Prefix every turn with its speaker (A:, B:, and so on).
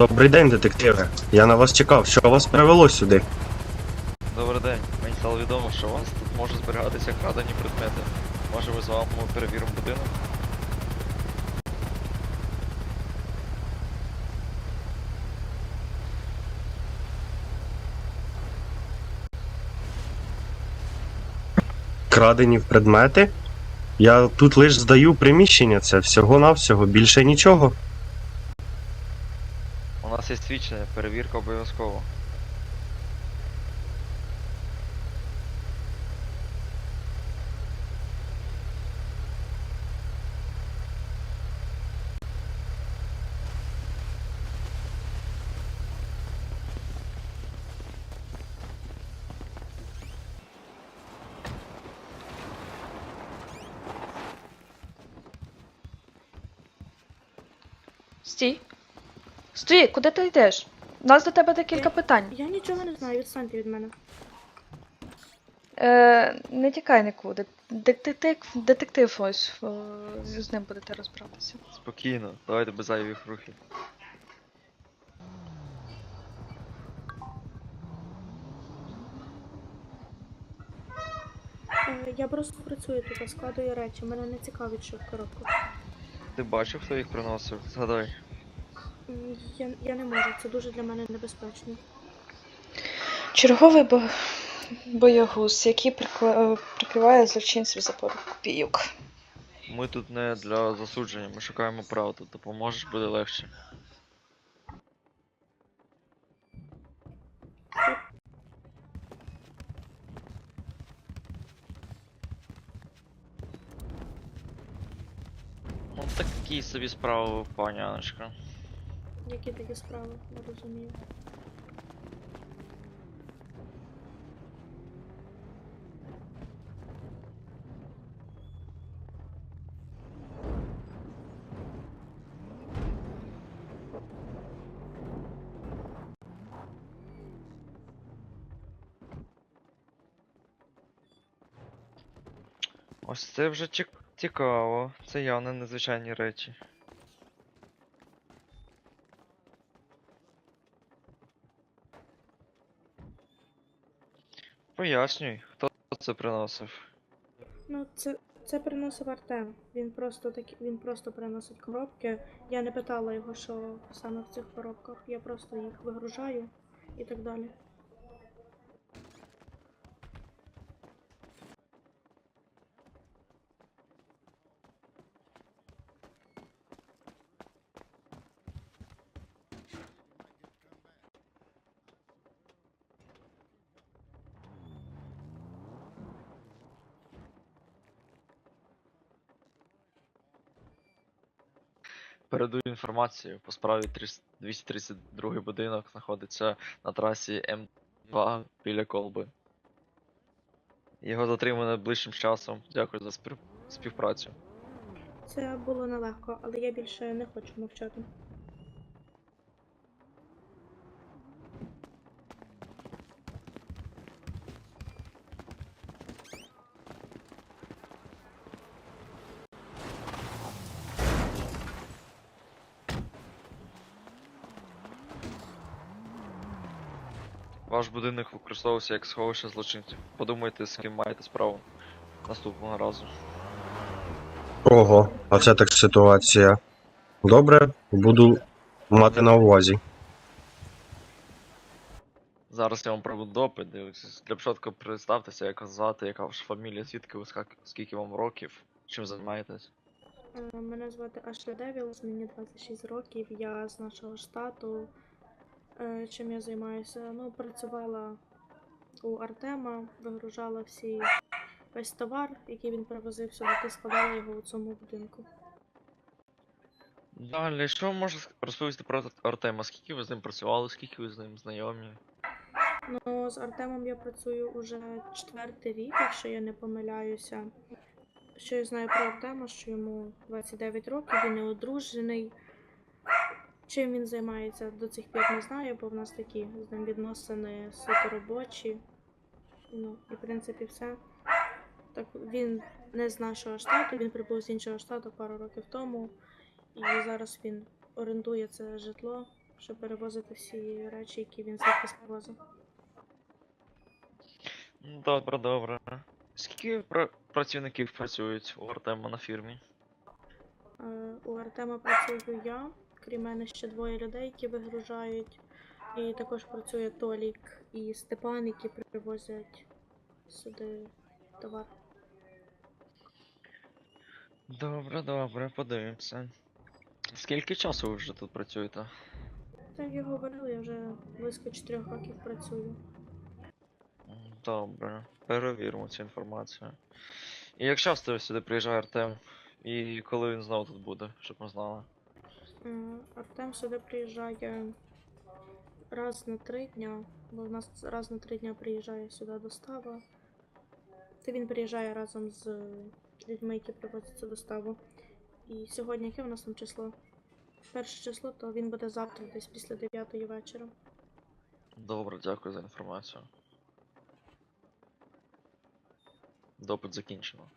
A: Добрий день, детективи. Я на вас чекав. Що вас привело сюди?
B: Добрий день. Мені стало відомо, що у вас тут може зберігатися крадені предмети. Може ми з вами перевіримо будинок?
A: Крадені в предмети? Я тут лише здаю приміщення, це всього-навсього, більше нічого.
B: У нас є свідчення, перевірка обов'язково.
C: Стій. Стій, куди ти йдеш? У нас до тебе декілька питань.
D: Я нічого не знаю, відстаньте від мене.
C: Е, не тікай нікуди. Детектив, детектив ось е, з ним будете розбиратися.
B: Спокійно, давайте без зайвих рухів.
D: Е, Я просто працюю тут, складую речі. Мене не цікавить, що в коробках.
B: Ти бачив, хто їх приносив? Згадай.
D: Я, я не можу, це дуже для мене небезпечно.
C: Черговий бо... боягуз, який прикла- е, прикриває злочинців за пару копійок.
B: Ми тут не для засудження, ми шукаємо правду. Допоможеш, буде легше. Ну такі собі справи, пані Аночка.
D: Які такі справи, не розумію.
B: Ось це вже цікаво. Це явно незвичайні речі. Пояснюй, хто це приносив.
D: Ну, це, це приносив Артем. Він просто такі, він просто приносить коробки. Я не питала його, що саме в цих коробках. Я просто їх вигружаю і так далі.
B: Передаю інформацію по справі 300 232 будинок знаходиться на трасі М2 біля колби. Його затримано найближчим часом. Дякую за спів- співпрацю.
D: Це було нелегко, але я більше не хочу мовчати.
B: Ваш будинок використовувався як сховище злочинців. Подумайте, з ким маєте справу наступного разу.
A: Ого, а це так ситуація. Добре, буду мати на увазі.
B: Зараз я вам проведу допит. Для початку представтеся, як вас звати, яка ваша фамілія, звідки ви скільки вам років, чим займаєтесь.
D: Е, Мене звати Ашля Девілс, мені 26 років, я з нашого штату. Е, Чим я займаюся? Ну, працювала у Артема, вигружала всі весь товар, який він привозив сюди, та складала його у цьому будинку.
B: Далі, що ви можете розповісти про Артема? Скільки ви з ним працювали, скільки ви з ним знайомі?
D: Ну, з Артемом я працюю уже четвертий рік, якщо я не помиляюся. Що я знаю про Артема, що йому 29 років, він не одружений. Чим він займається до цих пір не знаю, бо в нас такі з ним відносини суто робочі. Ну, і в принципі все. Так, він не з нашого штату, він прибув з іншого штату пару років тому. І зараз він орендує це житло щоб перевозити всі речі, які він звідти привозив.
B: Ну, Добре, добре. Скільки пра- працівників працюють у Артема на фірмі?
D: Е, У Артема працюю я, крім мене ще двоє людей, які вигружають. І також працює Толік і Степан, які привозять сюди товар.
B: Добре, добре, подивимося. Скільки часу ви вже тут працюєте?
D: Так я говорила, я вже близько 4 років працюю.
B: Добре, перевіримо цю інформацію. І як часто сюди приїжджає Артем? І коли він знову тут буде, щоб ми знали.
D: Артем сюди приїжджає раз на три дня, бо в нас раз на три дня приїжджає сюди достава. Це він приїжджає разом з людьми, які привозять цю доставу. І сьогодні яке у нас там число? Перше число, то він буде завтра десь після 9 вечора.
B: Добре, дякую за інформацію. Допит закінчено.